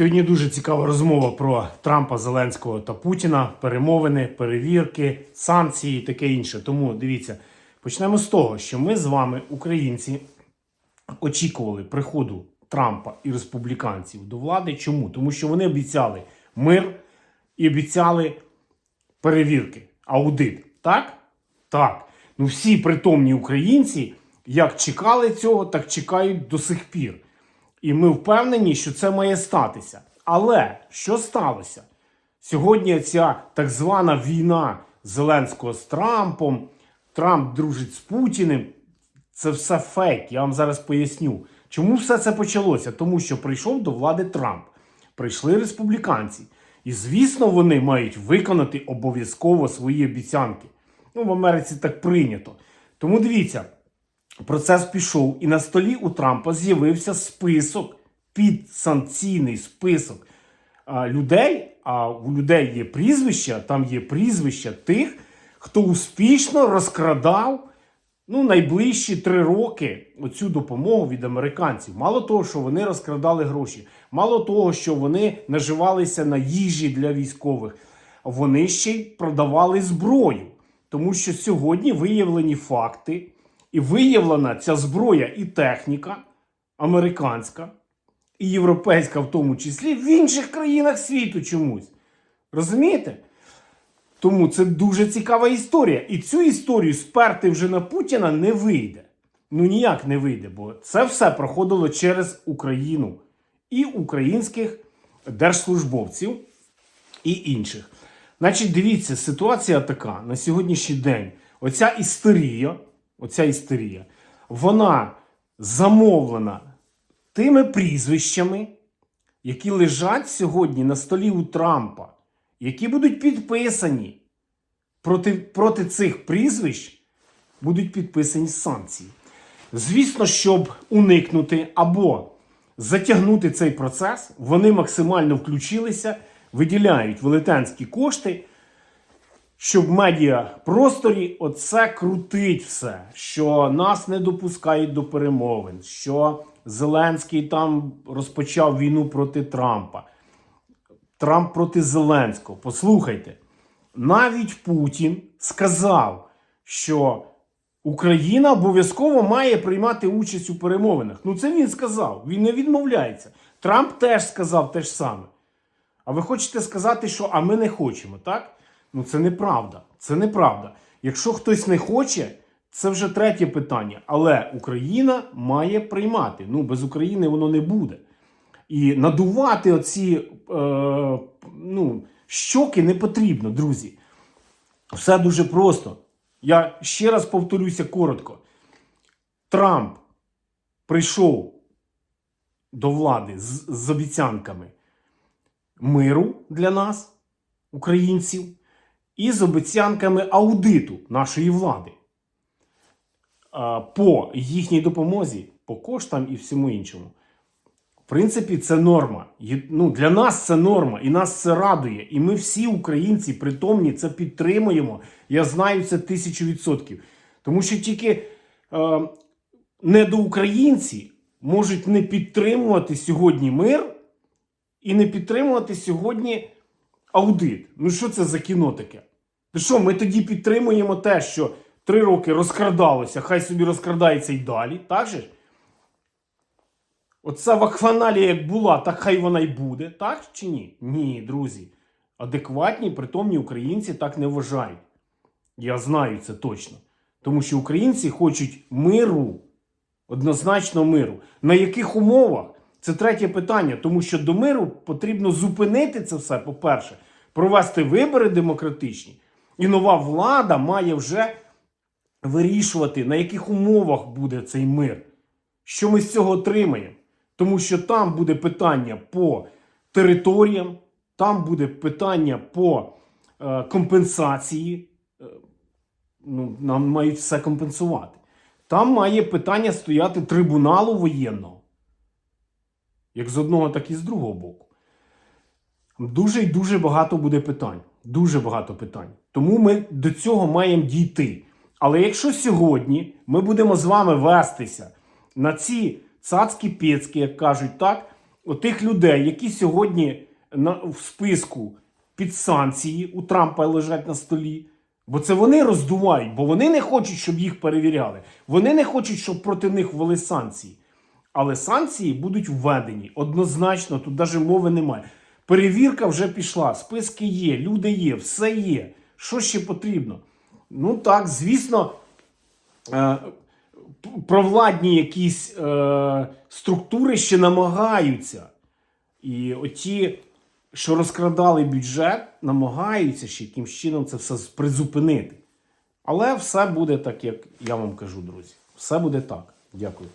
Сьогодні дуже цікава розмова про Трампа, Зеленського та Путіна, перемовини, перевірки, санкції і таке інше. Тому дивіться, почнемо з того, що ми з вами, українці, очікували приходу Трампа і республіканців до влади. Чому? Тому що вони обіцяли мир і обіцяли перевірки, аудит. Так? Так. Ну всі притомні українці, як чекали цього, так чекають до сих пір. І ми впевнені, що це має статися. Але що сталося? Сьогодні ця так звана війна Зеленського з Трампом, Трамп дружить з Путіним. Це все фейк. Я вам зараз поясню. Чому все це почалося? Тому що прийшов до влади Трамп, прийшли республіканці. І, звісно, вони мають виконати обов'язково свої обіцянки. Ну, в Америці так прийнято. Тому дивіться, процес пішов, і на столі у Трампа з'явився список, підсанкційний список а, людей. А у людей є прізвища, там є прізвища тих, хто успішно розкрадав ну, найближчі три роки оцю допомогу від американців. Мало того, що вони розкрадали гроші, мало того, що вони наживалися на їжі для військових, вони ще й продавали зброю. Тому що сьогодні виявлені факти, і виявлена ця зброя і техніка американська, і європейська, в тому числі, в інших країнах світу чомусь. Розумієте? Тому це дуже цікава історія. І цю історію сперти вже на Путіна не вийде. Ну ніяк не вийде, бо це все проходило через Україну і українських держслужбовців і інших. Значить, дивіться, ситуація така на сьогоднішній день. Оця істерія, оця істерія, вона замовлена тими прізвищами, які лежать сьогодні на столі у Трампа, які будуть підписані проти, проти цих прізвищ, будуть підписані санкції. Звісно, щоб уникнути або затягнути цей процес, вони максимально включилися, виділяють велетенські кошти, щоб в медіапросторі оце крутить все, що нас не допускають до перемовин, що Зеленський там розпочав війну проти Трампа. Трамп проти Зеленського. Послухайте, навіть Путін сказав, що Україна обов'язково має приймати участь у перемовинах. Ну, це він сказав, він не відмовляється. Трамп теж сказав те ж саме. А ви хочете сказати, що а ми не хочемо, так? Ну це неправда. Це неправда. Якщо хтось не хоче, це вже третє питання. Але Україна має приймати. Ну, без України воно не буде. І надувати оці е, ну, щоки не потрібно, друзі. Все дуже просто. Я ще раз повторюся коротко. Трамп прийшов до влади з, з обіцянками миру для нас, українців, і з обіцянками аудиту нашої влади по їхній допомозі, по коштам і всьому іншому. В принципі, це норма. Ну, для нас це норма, і нас це радує. І ми всі українці притомні це підтримуємо. Я знаю це тисячу відсотків. Тому що тільки е, недоукраїнці можуть не підтримувати сьогодні мир і не підтримувати сьогодні аудит. Ну що це за кіно таке? То що, ми тоді підтримуємо те, що три роки розкрадалося, хай собі розкрадається і далі, так же? ж? Оця вакханалія як була, так хай вона й буде, так чи ні? Ні, друзі. Адекватні, притомні українці так не вважають. Я знаю це точно. Тому що українці хочуть миру, однозначно миру. На яких умовах? Це третє питання. Тому що до миру потрібно зупинити це все, по-перше, провести вибори демократичні. І нова влада має вже вирішувати, на яких умовах буде цей мир. Що ми з цього отримаємо? Тому що там буде питання по територіям, там буде питання по е, компенсації. Е, ну, нам мають все компенсувати. Там має питання стояти трибуналу воєнного. Як з одного, так і з другого боку. Дуже і дуже багато буде питань. Дуже багато питань. Тому ми до цього маємо дійти. Але якщо сьогодні ми будемо з вами вестися на ці цацькі пецькі, як кажуть, так, отих людей, які сьогодні на, в списку під санкції у Трампа лежать на столі. Бо це вони роздувають, бо вони не хочуть, щоб їх перевіряли. Вони не хочуть, щоб проти них ввели санкції. Але санкції будуть введені однозначно, тут навіть мови немає. Перевірка вже пішла, списки є, люди є, все є. Що ще потрібно? Ну так, звісно, е, провладні якісь е, структури ще намагаються. І оті, що розкрадали бюджет, намагаються ще якимсь чином це все призупинити. Але все буде так, як я вам кажу, друзі. Все буде так. Дякую.